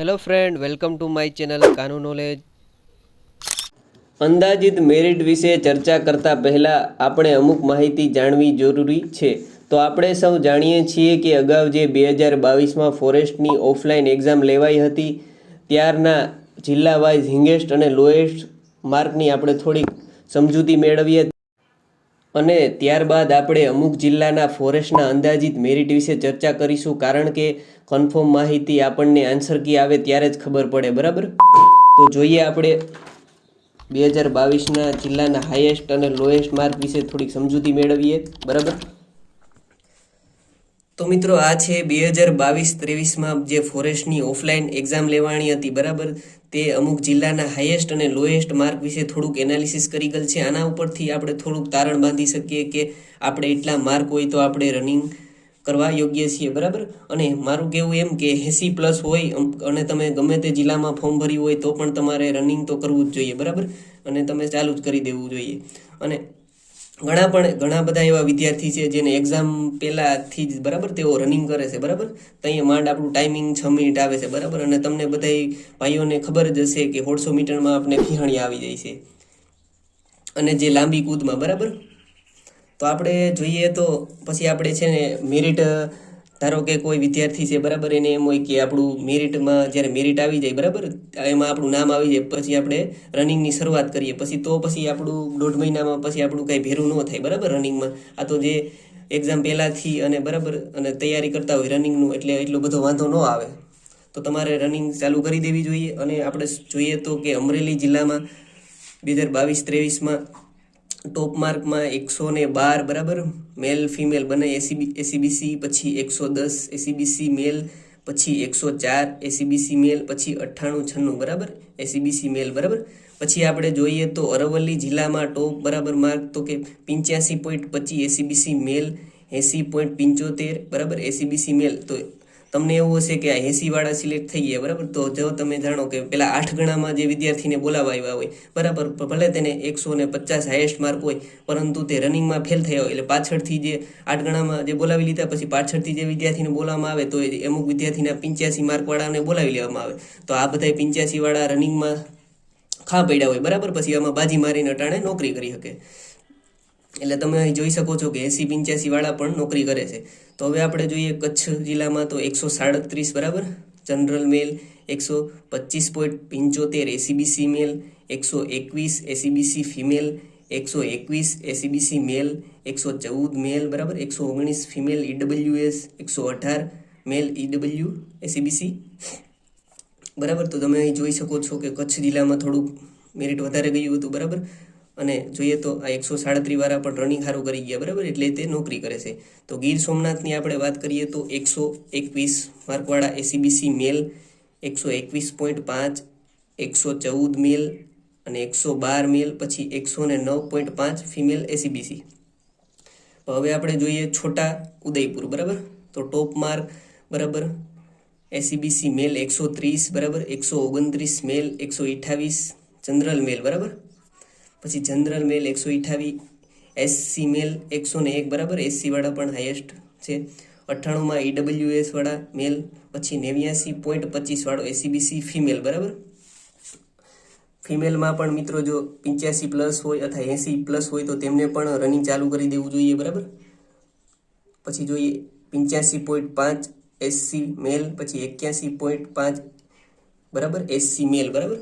Hello friend welcome to my channel કાનૂન knowledge અંદાજિત merit વિશે ચર્ચા કરતા પહેલા આપણે અમુક માહિતી જાણવી જરૂરી છે. તો આપણે સૌ જાણીએ છીએ કે અગાઉ જે બે હજાર બાવીસમાં ફોરેસ્ટની ઓફલાઈન એક્ઝામ લેવાઈ હતી, ત્યારના જિલ્લા વાઇઝ હિંગેસ્ટ અને લોએસ્ટ માર્કની આપણે થોડીક સમજૂતી મેળવીએ અને ત્યારબાદ આપણે અમુક જિલ્લાના ફોરેસ્ટના અંદાજિત મેરિટ વિશે ચર્ચા કરીશું, કારણ કે કન્ફર્મ માહિતી આપણને આન્સર કી આવે ત્યારે જ ખબર પડે, બરાબર? તો જોઈએ આપણે બે હજાર બાવીસના જિલ્લાના હાઈએસ્ટ અને લોએસ્ટ માર્ક વિશે થોડીક સમજૂતી મેળવીએ, બરાબર? તો મિત્રો આ છે બે હજાર બાવીસ ત્રેવીસમાં જે ફોરેસ્ટની ઓફલાઈન એક્ઝામ લેવાની હતી, બરાબર? તે અમુક જિલ્લાના હાઈએસ્ટ અને લોએસ્ટ માર્ક વિશે થોડુંક એનાલિસિસ કરી ગયેલ છે. આના ઉપરથી આપણે થોડુંક તારણ બાંધી શકીએ કે આપણે એટલા માર્ક હોય તો આપણે રનિંગ કરવા યોગ્ય છીએ, બરાબર? અને મારું કહેવું એમ કે એંસી પ્લસ હોય અને તમે ગમે તે જિલ્લામાં ફોર્મ ભર્યું હોય તો પણ તમારે રનિંગ તો કરવું જ જોઈએ, બરાબર? અને તમે ચાલુ જ કરી દેવું જોઈએ. અને ઘણા પણ, ઘણા બધા એવા વિદ્યાર્થી છે જેને એક્ઝામ પહેલાથી જ, બરાબર, તેઓ રનિંગ કરે છે, બરાબર? તો અહીંયા માંડ આપણું ટાઈમિંગ છ મિનિટ આવે છે, બરાબર? અને તમને બધા ભાઈઓને ખબર જ હશે કે સોળસો મીટરમાં આપણે ફિહાણી આવી જાય છે. અને જે લાંબી કૂદમાં, બરાબર? તો આપણે જોઈએ તો પછી આપણે છે ને મેરિટ ધારો કે કોઈ વિદ્યાર્થી છે, બરાબર, એને એમ હોય કે આપણું મેરિટમાં જ્યારે મેરિટ આવી જાય, બરાબર, એમાં આપણું નામ આવી જાય, પછી આપણે રનિંગની શરૂઆત કરીએ, પછી તો પછી આપણું દોઢ મહિનામાં પછી આપણું કાંઈ ભેરું ન થાય, બરાબર રનિંગમાં આ તો જે એક્ઝામ પહેલાંથી અને બરાબર, અને તૈયારી કરતા હોય રનિંગનું એટલે એટલો બધો વાંધો ન આવે. તો તમારે રનિંગ ચાલુ કરી દેવી જોઈએ, અને આપણે જોઈએ તો કે અમરેલી જિલ્લામાં બે હજાર બાવીસ ત્રેવીસમાં ટોપ માર્કમાં એકસો ને બાર, બરાબર? મેલ ફિમેલ બંને એસીબી એસીબીસી પછી એકસો દસ એસીબીસી મેલ પછી એકસો ચાર એસીબીસી મેલ પછી અઠ્ઠાણું, છન્નું, બરાબર? એસીબીસી મેલ બરાબર? પછી આપણે જોઈએ તો અરવલ્લી જિલ્લામાં ટોપ, બરાબર, માર્ક તો કે પંચ્યાસી પોઈન્ટ પચીસ એસીબીસી મેલ એંસી પોઈન્ટ પંચોતેર, બરાબર? એસીબીસી મેલ તો તમને એવું હશે કે આ એસી વાળા સિલેક્ટ થઈ ગયા, બરાબર? તો જો તમે જાણો કે પેલા આઠ ગણામાં જે વિદ્યાર્થીને બોલાવા આવ્યા હોય, બરાબર? ભલે તેને એકસો ને પચાસ હાઈએસ્ટ માર્ક હોય, પરંતુ તે રનિંગમાં ફેલ થયા હોય, એટલે પાછળથી જે આઠ ગણામાં જે બોલાવી લીધા, પછી પાછળથી જે વિદ્યાર્થીને બોલાવવામાં આવે, તો અમુક વિદ્યાર્થીના પંચ્યાસી માર્કવાળાને બોલાવી લેવામાં આવે. તો આ બધા પંચ્યાસી વાળા રનિંગમાં ખા પડ્યા હોય, બરાબર? પછી આમાં બાજી મારીને અટાણે નોકરી કરી શકે. એટલે તમે અહીં જોઈ શકો છો કે એસી પંચ્યાસી વાળા પણ નોકરી કરે છે. તો હવે આપણે જોઈએ કચ્છ જિલ્લામાં તો એકસો સાડત્રીસ બરાબર? જનરલ મેલ એકસો પચીસ પોઈન્ટ પંચોતેર એસીબીસી મેલ એકસો એકવીસ એસીબીસી ફિમેલ એકસો એકવીસ એસીબીસી મેલ એકસો ચૌદ મેલ બરાબર? એકસો ઓગણીસ ફિમેલ ઈડબલ્યુએસ એકસો અઢાર મેલ ઈડબલ્યુ એસીબીસી બરાબર? તો તમે અહીં જોઈ શકો છો કે કચ્છ જિલ્લામાં થોડુંક મેરિટ વધારે ગયું હતું બરાબર? અને જોઈએ તો આ એકસો સાડત્રી વાળા પણ રનિંગ સારું કરી ગયા, બરાબર? એટલે તે નોકરી કરે છે. તો ગીર સોમનાથની આપણે વાત કરીએ તો એકસો એકવીસ માર્કવાળા એસીબીસી મેલ એકસો એકવીસ પોઈન્ટ પાંચ, એકસો ચૌદ મેલ અને એકસો બાર મેલ પછી એકસો ને નવ પોઈન્ટ પાંચ ફિમેલ એસીબીસી હવે આપણે જોઈએ છોટા ઉદયપુર, બરાબર? તો ટોપ માર્ક બરાબર? એસીબીસી મેલ એકસો ત્રીસ, બરાબર? એકસો ઓગણત્રીસ મેલ એકસો અઠ્ઠાવીસ, જનરલ મેલ બરાબર? પછી જનરલ મેલ એકસો અઠ્ઠાવીસ એસસી મેલ એકસો ને એક, બરાબર? એસસી વાળા પણ હાઈએસ્ટ છે. અઠ્ઠાણુંમાં ઈડબ્લ્યુએસ વાળા મેલ, પછી નેવ્યાસી પોઈન્ટ પચીસ વાળો એસીબીસી ફિમેલ બરાબર? ફિમેલમાં પણ મિત્રો જો પંચ્યાસી પ્લસ હોય અથવા એંસી પ્લસ હોય તો તેમને પણ રનિંગ ચાલુ કરી દેવું જોઈએ, બરાબર? પછી જોઈએ પંચ્યાસી પોઈન્ટ પાંચ એસસી મેલ, પછી એક્યાસી પોઈન્ટ પાંચ, બરાબર? એસસી મેલ, બરાબર?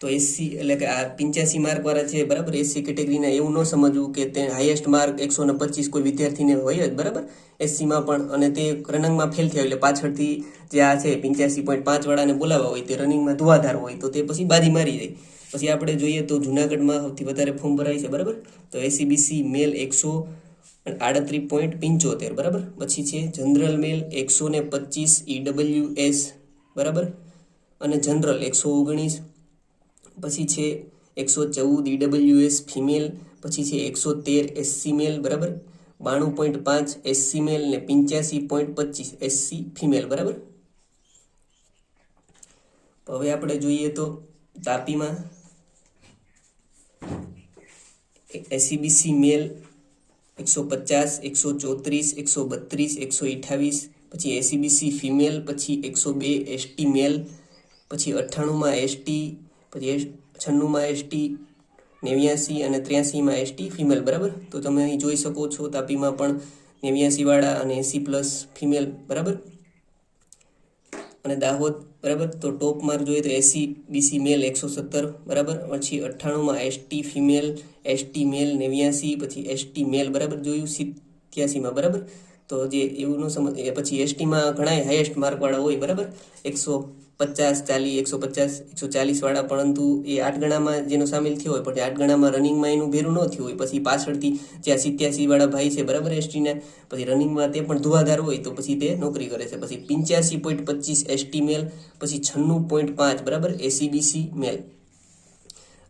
તો એસસી એટલે કે આ પંચ્યાસી માર્ક વાળા છે, બરાબર? એસસી કેટેગરીના એવું ન સમજવું કે તે હાઈએસ્ટ માર્ક એકસો ને પચીસ કોઈ વિદ્યાર્થીને હોય જ, બરાબર? એસસીમાં પણ અને તે રનિંગમાં ફેલ થયા એટલે પાછળથી જે આ છે પંચ્યાસી પોઈન્ટ પાંચ વાળાને બોલાવવા હોય, તે રનિંગમાં ધુવાધાર હોય, તો તે પછી બાજી મારી જાય. પછી આપણે જોઈએ તો જુનાગઢમાં સૌથી વધારે ફોર્મ ભરાય છે, બરાબર? તો એસીબીસી મેલ એકસો આડત્રીસ પોઈન્ટ પંચોતેર, બરાબર? પછી છે જનરલ મેલ એકસો ને પચીસ ઈડબલ્યુ એસ બરાબર? અને જનરલ એકસો ઓગણીસ પછી છે એકસો ચૌદ ઈડબ્લ્યુએસ ફિમેલ, પછી છે એકસો તેર એસસી મેલ બરાબર? બાણું પોઈન્ટ પાંચ એસસી મેલ ને પંચ્યાસી પોઈન્ટ પચીસ એસસી ફિમેલ, બરાબર? હવે આપણે જોઈએ તો તાપીમાં એસીબીસી મેલ એકસો પચાસ, એકસો ચોત્રીસ, એકસો બત્રીસ, એકસો અઠ્ઠાવીસ, પછી એસીબીસી ફિમેલ, પછી એકસો બે એસટી મેલ, પછી અઠ્ઠાણુંમાં એસટી પછી છન્નુંમાં એસટી નેવ્યાસી અને ત્ર્યાસીમાં એસટી ફિમેલ, બરાબર? તો તમે અહીં જોઈ શકો છો તાપીમાં પણ નેવ્યાસીવાળા અને એસી પ્લસ ફિમેલ, બરાબર? અને દાહોદ, બરાબર? તો ટોપ માર્ક જોઈએ તો એસી બીસી મેલ એકસો સત્તર, બરાબર? પછી અઠ્ઠાણુંમાં એસટી ફિમેલ એસટી મેલ નેવ્યાસી, પછી એસટી મેલ, બરાબર? જોયું? સિત્યાસીમાં, બરાબર? તો જે એવું ન સમજ પછી એસટીમાં ઘણા હાઈએસ્ટ માર્કવાળા હોય, બરાબર? એકસો પચાસ, ચાલીસ એકસો પચાસ એકસો ચાલીસ વાળા, પરંતુ એ આઠ ગણામાં જેનો સામેલ થયો હોય, પણ આઠ ગણામાં રનિંગમાં એનું ભેરું ન થયું હોય. પછી પાછળથી જે આ સિત્યાસી વાળા ભાઈ છે, બરાબર, એસટીના, પછી રનિંગમાં તે પણ ધુવાધાર હોય, તો પછી તે નોકરી કરે છે. પછી પિંચ્યાસી પોઈન્ટ પચીસ એસટી મેલ પછી છન્નું પોઈન્ટ પાંચ, બરાબર, એસીબીસી મેલ.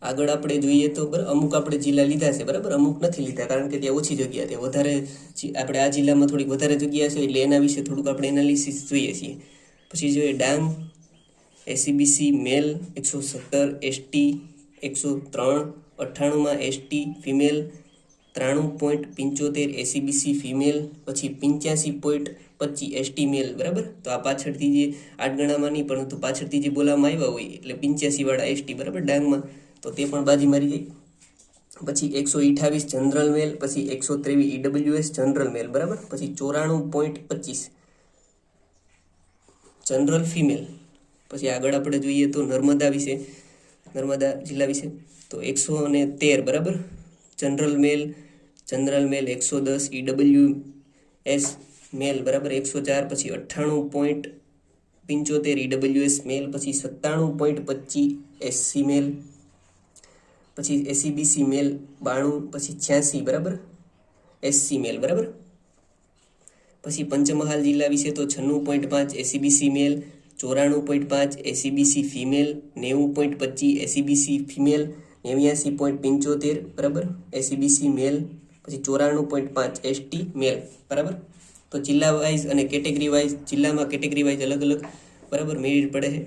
આગળ આપણે જોઈએ તો, બરાબર, અમુક આપણે જિલ્લા લીધા છે, બરાબર, અમુક નથી લીધા, કારણ કે ત્યાં ઓછી જગ્યા છે. વધારે આપણે આ જિલ્લામાં થોડીક વધારે જગ્યા છે, એટલે એના વિશે થોડુંક આપણે એનાલિસિસ જોઈએ છીએ. પછી જોઈએ ડાંગ એસીબીસી મેલ એકસો સત્તર, એસટી એકસો ત્રણ, અઠ્ઠાણુંમાં એસટી ફિમેલ, ત્રાણું પોઈન્ટ પંચોતેર એસીબીસી ફિમેલ, પછી પંચ્યાસી પોઈન્ટ પચીસ એસટી મેલ, બરાબર? તો આ પાછળથી જે આઠ ગણામાં નહીં, પરંતુ પાછળથી જે બોલાવવામાં આવ્યા હોય, એટલે પંચ્યાસીવાળા એસટી, બરાબર, ડાંગમાં, તો તે પણ બાજી મારી જાય પછી એકસો અઠાવીસ જનરલ મેલ, પછી એકસો ત્રેવીસ ઈડબ્લ્યુએસ જનરલ મેલ, બરાબર? પછી ચોરાણું પોઈન્ટ પચીસ જનરલ ફિમેલ. પછી આગળ આપણે જોઈએ તો નર્મદા વિશે, નર્મદા જિલ્લા વિશે, તો એકસો અને તેર, બરાબર? જનરલ મેલ જનરલ મેલ એકસો દસ ઈડબલ્યુ એસ મેલ, બરાબર? એકસો ચાર, પછી અઠ્ઠાણું પોઈન્ટ પંચોતેર ઈડબ્લ્યુએસ મેલ, પછી સત્તાણું પોઈન્ટ પચીસ એસસી મેલ, પછી એસીબીસી મેલ, બાણું, પછી છ્યાસી, બરાબર? એસસી મેલ, બરાબર? પછી પંચમહાલ જિલ્લા વિશે તો છન્નું પોઈન્ટ પાંચ એસીબીસી મેલ ચોરાણું પોઈન્ટ પાંચ એસીબીસી ફિમેલ નેવું પોઈન્ટ પચીસ એસીબીસી ફિમેલ નેવ્યાસી પોઈન્ટ પંચોતેર, બરાબર? એસીબીસી મેલ પછી ચોરાણું પોઈન્ટ પાંચ એસટી મેલ બરાબર? તો જિલ્લા વાઇઝ અને કેટેગરી વાઇઝ જિલ્લામાં કેટેગરી વાઇઝ અલગ અલગ, બરાબર? મેરિટ પડે છે.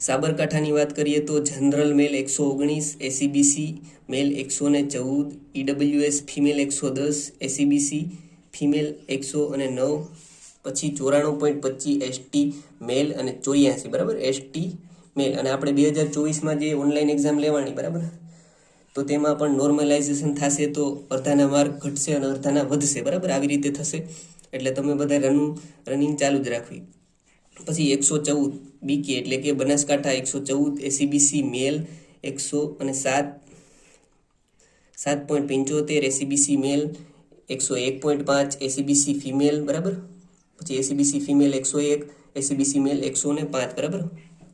સાબરકાંઠાની વાત કરીએ તો જનરલ મેલ એકસો ઓગણીસ એસીબીસી મેલ એકસો ને ચૌદ ઈડબ્લ્યુએસ ફિમેલ એકસો દસ એસીબીસી ફિમેલ એકસો અને નવ પછી ચોરાણું પોઈન્ટ પચીસ એસટી મેલ અને ચોર્યાસી, બરાબર? એસટી મેલ અને આપણે બે હજાર ચોવીસમાં જે ઓનલાઈન એક્ઝામ લેવાની, બરાબર? તો તેમાં પણ નોર્મલાઇઝેશન થશે તો અડધાના માર્ક ઘટશે અને અડધાના વધશે, બરાબર? આવી રીતે થશે. એટલે તમે બધા રનિંગ રનિંગ ચાલુ જ રાખવી. પછી એકસો ચૌદ બીકે એટલે કે બનાસકાંઠા એકસો ચૌદ એસીબીસી મેલ એકસો અને સાત સાત પોઈન્ટ પંચોતેર એસીબીસી મેલ એકસો એક પોઈન્ટ પાંચ એસીબીસી ફિમેલ બરાબર? પછી એસીબીસી ફિમેલ એકસો એક એસીબીસી મેલ એકસો ને પાંચ, બરાબર?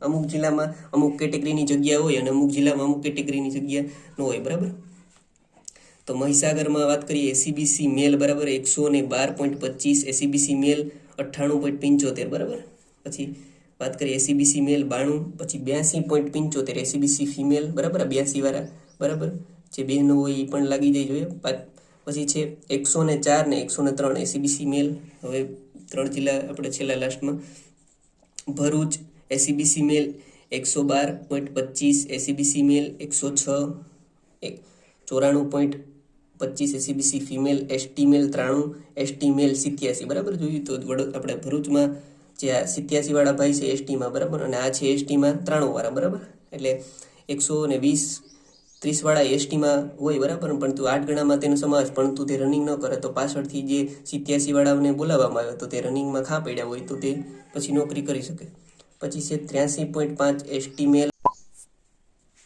અમુક જિલ્લામાં અમુક કેટેગરીની જગ્યા હોય અને અમુક જિલ્લામાં અમુક કેટેગરીની જગ્યા ન હોય, બરાબર? તો મહીસાગરમાં વાત કરીએ એસીબીસી મેલ બરાબર, એકસો ને બાર પોઈન્ટ પચીસ એસીબીસી મેલ અઠ્ઠાણું પોઈન્ટ પંચોતેર, બરાબર? પછી વાત કરીએ એસીબીસી મેલ બાણું, પછી બ્યાસી પોઈન્ટ પંચોતેર એસીબીસી ફિમેલ બરાબર? બ્યાસી વાળા, બરાબર? જે બહેનો હોય એ પણ લાગી જાય જોઈએ. પછી છે એકસો ને ચાર ને એકસો ને ત્રણ એસીબીસી મેલ હવે ત્રણ જિલ્લા આપણે છેલ્લા લાસ્ટમાં ભરૂચ એસીબીસી મેલ એકસો બાર પોઈન્ટ પચીસ એસીબીસી મેલ એકસો છ, એક ચોરાણું પોઈન્ટ પચીસ એસીબીસી ફિમેલ એસટી મેલ ત્રાણું એસટી મેલ સિત્યાસી. બરાબર? જોયું તો વડોદ આપણે ભરૂચમાં જે આ સિત્યાસી વાળા ભાઈ છે એસટીમાં બરાબર? અને આ છે એસટીમાં ત્રાણું વાળા બરાબર? એટલે એકસો ને વીસ ત્રીસ વાળા એસટીમાં હોય બરાબર, પણ તું આઠ ગણામાં તેનો સમાવેશ તું તે રનિંગ ન કરે, તો પાછળથી જે સિત્યાસી વાળાને બોલાવવામાં આવે તો તે રનિંગમાં ખા પડ્યા હોય, તો તે પછી નોકરી કરી શકે. પછી છે ત્ર્યાસી પોઈન્ટ પાંચ એસટી મેલ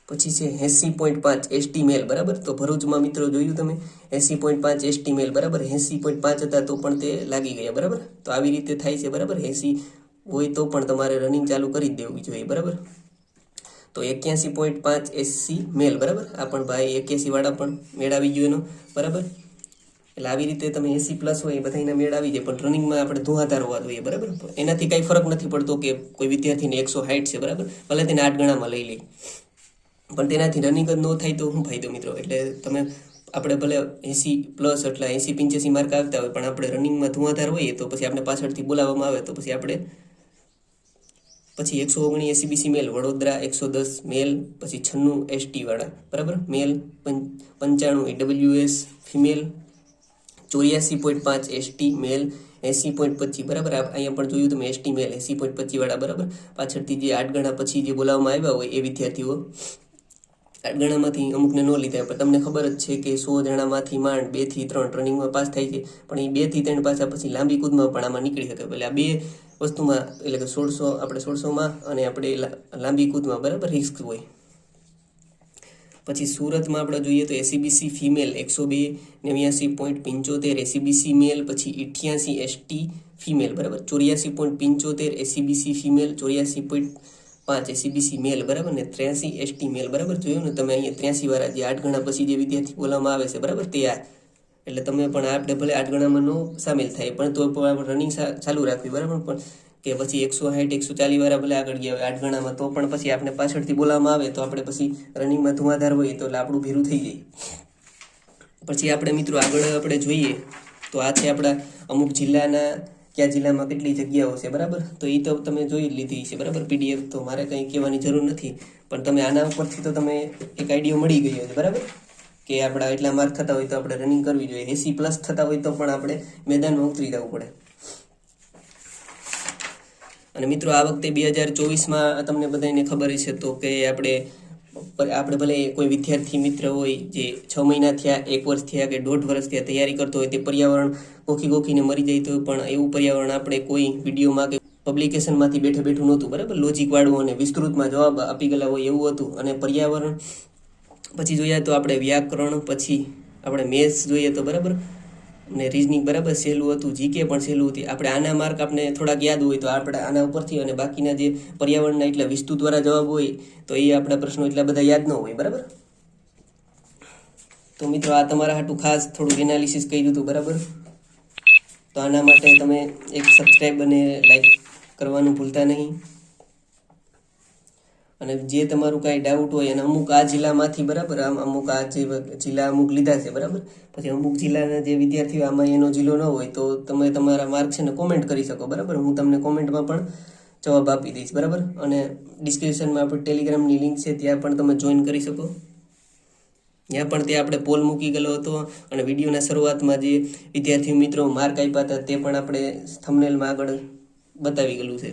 પછી છે એંસી પોઈન્ટ પાંચ એસટી મેલ બરાબર? તો ભરૂચમાં મિત્રો જોયું તમે, એંસી પોઈન્ટ પાંચ એસટી મેલ બરાબર? એંસી પોઈન્ટ પાંચ હતા તો પણ તે લાગી ગયા, બરાબર? તો આવી રીતે થાય છે, બરાબર? એંસી હોય તો પણ તમારે રનિંગ ચાલુ કરી દેવું જોઈએ, બરાબર? તો એક્યાસી પોઈન્ટ પાંચ એસી મેલ, બરાબર? આ પણ ભાઈ એક્યાસી વાળા પણ મેળ આવી ગયો એનો, બરાબર? એટલે આવી રીતે તમે એસી પ્લસ હોય એ બધાના મેળ આવી જાય પણ રનિંગમાં આપણે ધુઆધાર હોવા જોઈએ, બરાબર? એનાથી કાંઈ ફરક નથી પડતો કે કોઈ વિદ્યાર્થીને એકસો હાઈટ છે, બરાબર? ભલે તેને આઠ ગણામાં લઈ લે. પણ તેનાથી રનિંગ જ ન થાય તો શું ફાયદો મિત્રો? એટલે તમે આપણે ભલે એસી પ્લસ એટલે એસી પંચ્યાસી માર્ક આવતા હોય, પણ આપણે રનિંગમાં ધુઆધાર હોઈએ તો પછી આપણે પાછળથી બોલાવવામાં આવે તો પછી આપણે પછી એકસો ઓગણી એસીબીસી મેલ, વડોદરા એકસો દસ મેલ, પછી છન્નું એસટી વાળા, બરાબર? મેલ પંચાણું ઈડબ્લ્યુએસ ફિમેલ, ચોર્યાસી પોઈન્ટ પાંચ એસટી મેલ, એસી પોઈન્ટ પચીસ, બરાબર? અહીંયા પણ જોયું તમે એસટી મેલ, એસી પોઈન્ટ પચીસ વાળા, બરાબર? પાછળથી જે આઠ ગણા પછી જે બોલાવવામાં આવ્યા હોય એ વિદ્યાર્થીઓ આઠ ગણામાંથી અમુકને ન લીધા, પણ તમને ખબર જ છે કે સો જણામાંથી માંડ બેથી ત્રણ રનિંગમાં પાસ થાય છે. પણ એ બેથી ત્રણ પાછા પછી લાંબી કૂદમાં પણ આમાં નીકળી શકે. એટલે આ બે વસ્તુમાં, એટલે કે સોળસો, આપણે સોળસોમાં અને આપણે લાંબી કૂદમાં બરાબર રિસ્ક હોય. પછી સુરતમાં આપણે જોઈએ તો એસીબીસી ફિમેલ એકસો બે નેવ્યાસી પોઈન્ટ પંચોતેર એસીબીસી મેલ પછી ઇઠ્યાસી એસટી ફિમેલ બરાબર. ચોર્યાસી પોઈન્ટ પંચોતેર એસીબીસી ફિમેલ ચોર્યાસી પોઈન્ટ પાંચ એસીબીસી મેલ, બરાબર ને? ત્રેસી એસટી મેલ, બરાબર? જોયું ને તમે અહીંયા ત્રેસી વાળા જે આઠ ગણા પછી જે વિદ્યાર્થી બોલવામાં આવે છે, બરાબર? તે આ. એટલે તમે પણ આપણે ભલે આઠ ગણામાં નો સામેલ થાય, પણ તો રનિંગ ચાલુ રાખવી, બરાબર? પણ કે પછી એકસો સાઠ, એકસો ચાલીસ વાળા ભલે આગળ ગયા હોય, આઠ ગણામાં, તો પણ પછી આપણે પાછળથી બોલાવવામાં આવે, તો આપણે પછી રનિંગમાં ધુઆધાર હોય, તો એટલે આપણું ભેરું થઈ જાય. પછી આપણે મિત્રો આગળ આપણે જોઈએ, તો આ છે આપણા અમુક જિલ્લાના કયા જિલ્લામાં કેટલી જગ્યાઓ છે, બરાબર? તો એ તો તમે જોઈ લીધી છે બરાબર? પીડીએફ તો મારે કંઈ કહેવાની જરૂર નથી, પણ તમે આના ઉપરથી તો તમે એક આઈડિયો મળી ગયો છે બરાબર? કે આપણા એટલા માર્ક થતા હોય તો આપણે રનિંગ કરવી જોઈએ. એસી પ્લસ થતા હોય તો પણ આપણે મેદાનમાં ઉતરી જવું પડે. અને મિત્રો, આ વખતે બે હજાર ચોવીસમાં તમને બધાને ખબર છે તો કે આપણે આપણે ભલે કોઈ વિદ્યાર્થી મિત્ર હોય જે છ મહિના થયા, એક વર્ષ થયા કે દોઢ વર્ષ થયા તૈયારી કરતો હોય તે પર્યાવરણ ગોખી ગોખીને મરી જાય તો પણ એવું પર્યાવરણ આપણે કોઈ વિડીયોમાં કે પબ્લિકેશનમાંથી બેઠે બેઠું નહોતું, બરાબર? લોજિકવાળું અને વિસ્તૃતમાં જવાબ આપી ગયેલા હોય એવું હતું. અને પર્યાવરણ પછી જોઈએ તો આપણે વ્યાકરણ, પછી આપણે મેથ્સ જોઈએ તો બરાબર અને રીઝનિંગ બરાબર સહેલું હતું, જીકે પણ સહેલું હતી. આપણે આના માર્ક આપણે થોડાક યાદ હોય તો આપણે આના ઉપરથી અને બાકીના જે પર્યાવરણના એટલા વિસ્તૃત દ્વારા જવાબ હોય, તો એ આપણા પ્રશ્નો એટલા બધા યાદ ન હોય, બરાબર? તો મિત્રો, આ તમારા હાટું ખાસ થોડું એનાલિસિસ કહી દીધું બરાબર? તો આના માટે તમે એક સબસ્ક્રાઈબ અને લાઈક કરવાનું ભૂલતા નહીં. અને જે તમારું કાંઈ ડાઉટ હોય અને અમુક આ જિલ્લામાંથી બરાબર, આમ અમુક આ જે જિલ્લા અમુક લીધા છે, બરાબર? પછી અમુક જિલ્લાના જે વિદ્યાર્થીઓ આમાં એનો જિલ્લો ન હોય, તો તમે તમારા માર્ક છે ને કોમેન્ટ કરી શકો, બરાબર? હું તમને કોમેન્ટમાં પણ જવાબ આપી દઈશ, બરાબર? અને ડિસ્ક્રિપ્શનમાં આપણે ટેલિગ્રામની લિંક છે, ત્યાં પણ તમે જોઈન કરી શકો. ત્યાં પણ તે આપણે પોલ મૂકી ગયેલો હતો અને વિડીયોના શરૂઆતમાં જે વિદ્યાર્થી મિત્રો માર્ક આપ્યા હતા, તે પણ આપણે થંબનેલમાં આગળ બતાવી ગયેલું છે.